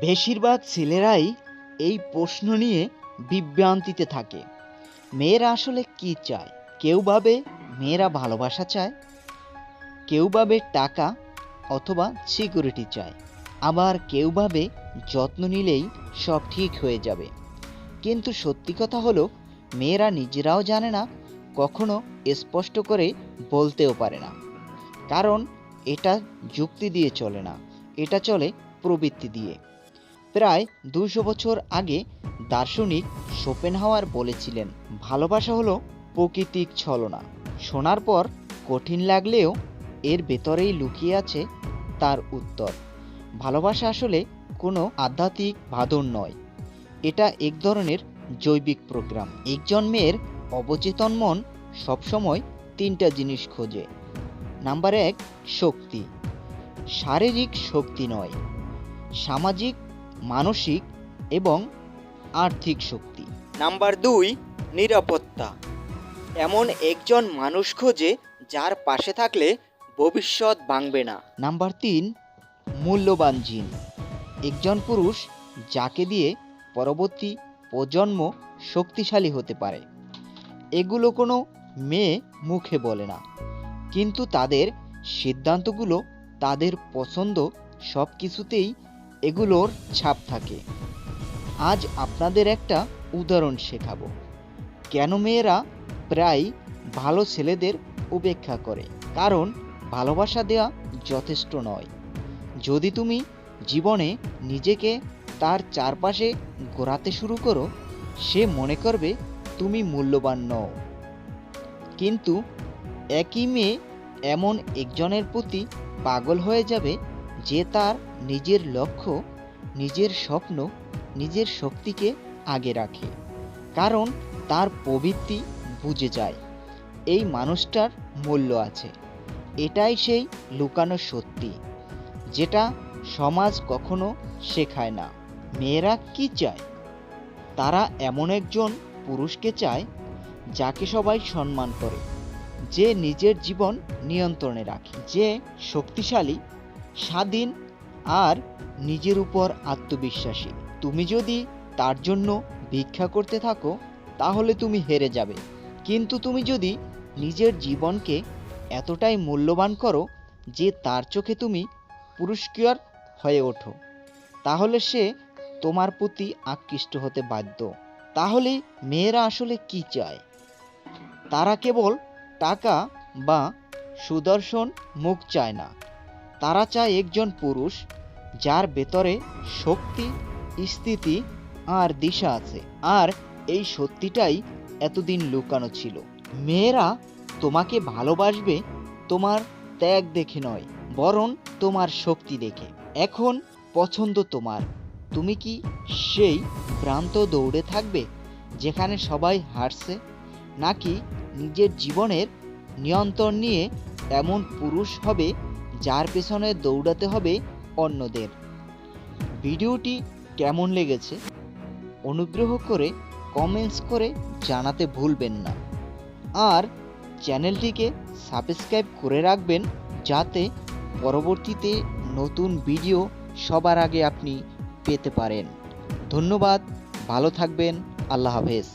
বেশিরভাগ ছেলেরাই এই প্রশ্ন নিয়ে বিভ্রান্তিতে থাকে। মেয়েরা আসলে কি চায়? কেউ ভাবে মেয়েরা ভালোবাসা চায়, কেউ ভাবে টাকা অথবা সিকিউরিটি চায়। আবার কেউ ভাবে যত্ন নিলেই সব ঠিক হয়ে যাবে। কিন্তু সত্যি কথা হলো, মেয়েরা নিজেরাও জানে না, কখনো স্পষ্ট করে বলতেও পারে না। কারণ এটা যুক্তি দিয়ে চলে না, এটা চলে প্রবৃত্তি দিয়ে। প্রায় দুশো বছর আগে দার্শনিক শোপেনহাওয়ার বলেছিলেন, ভালোবাসা হলো প্রকৃতিক ছলনা। শোনার পর কঠিন লাগলেও এর ভেতরেই লুকিয়ে আছে তার উত্তর। ভালোবাসা আসলে কোনো আধ্যাত্মিক বাঁধন নয়। এটা এক ধরনের জৈবিক প্রোগ্রাম। একজন মেয়ের অবচেতন মন সবসময় তিনটা জিনিস খোঁজে। নাম্বার এক, শক্তি। শারীরিক শক্তি নয়। সামাজিক মানসিক এবং আর্থিক শক্তি। নাম্বার দুই নিরাপত্তা। এমন একজন মানুষ খোঁজে যার পাশে থাকলে ভবিষ্যৎ ভাঙবে না। নাম্বার তিন মূল্যবান জিন। একজন পুরুষ যাকে দিয়ে পরবর্তী প্রজন্ম শক্তিশালী হতে পারে। এগুলো কোনো মেয়ে মুখে বলে না। কিন্তু তাদের সিদ্ধান্তগুলো তাদের পছন্দ সব কিছুতেই এগুলোর ছাপ থাকে। আজ আপনাদের একটা উদাহরণ শেখাবো। কেন মেয়েরা প্রায় ভালো ছেলেদের উপেক্ষা করে? কারণ ভালোবাসা দেওয়া যথেষ্ট নয়। যদি তুমি জীবনে নিজেকে তার চারপাশে ঘোরাতে শুরু করো, সে মনে করবে তুমি মূল্যবান নও। কিন্তু একই মেয়ে এমন একজনের প্রতি পাগল হয়ে যাবে যে তার নিজের লক্ষ্য, নিজের স্বপ্ন, নিজের শক্তিকে আগে রাখে। কারণ তার প্রবৃত্তি বুঝে যায়। এই মানুষটার মূল্য আছে। এটাই সেই লুকানো সত্যি, যেটা সমাজ কখনো শেখায় না। মেয়েরা কি চায়? তারা এমন একজন পুরুষকে চায়, যাকে সবাই সম্মান করে, যে নিজের জীবন নিয়ন্ত্রণে রাখে, যে শক্তিশালী স্বাধীন আর নিজের উপর আত্মবিশ্বাসী। তুমি যদি তার জন্য ভিক্ষা করতে থাকো, তাহলে তুমি হেরে যাবে। কিন্তু তুমি যদি নিজের জীবনকে এতটাই মূল্যবান করো যে তার চোখে তুমি পুরস্কার হয়ে ওঠো, তাহলে সে তোমার প্রতি আকৃষ্ট হতে বাধ্য। তাহলে মেয়েরা আসলে কি চায়? তারা কেবল টাকা বা সুদর্শন মুখ চায় না। তারা চায় একজন পুরুষ যার ভেতরে শক্তি, স্থিতি আর দিশা আছে। আর এই সত্যিটাই এতদিন লুকানো ছিল। মেয়েরা তোমাকে ভালোবাসবে তোমার ত্যাগ দেখে নয়, বরং তোমার শক্তি দেখে। এখন পছন্দ তোমার। তুমি কি সেই প্রান্ত দৌড়ে থাকবে যেখানে সবাই হারছে? নাকি নিজের জীবনের নিয়ন্ত্রণ নিয়ে এমন পুরুষ হবে যার পেছনে দৌড়াতে হবে অন্যদের। ভিডিওটি কেমন লেগেছে অনুগ্রহ করে কমেন্টস করে জানাতে ভুলবেন না। আর চ্যানেলটিকে সাবস্ক্রাইব করে রাখবেন যাতে পরবর্তীতে নতুন ভিডিও সবার আগে আপনি পেতে পারেন। ধন্যবাদ, ভালো থাকবেন, আল্লাহ হাফেজ।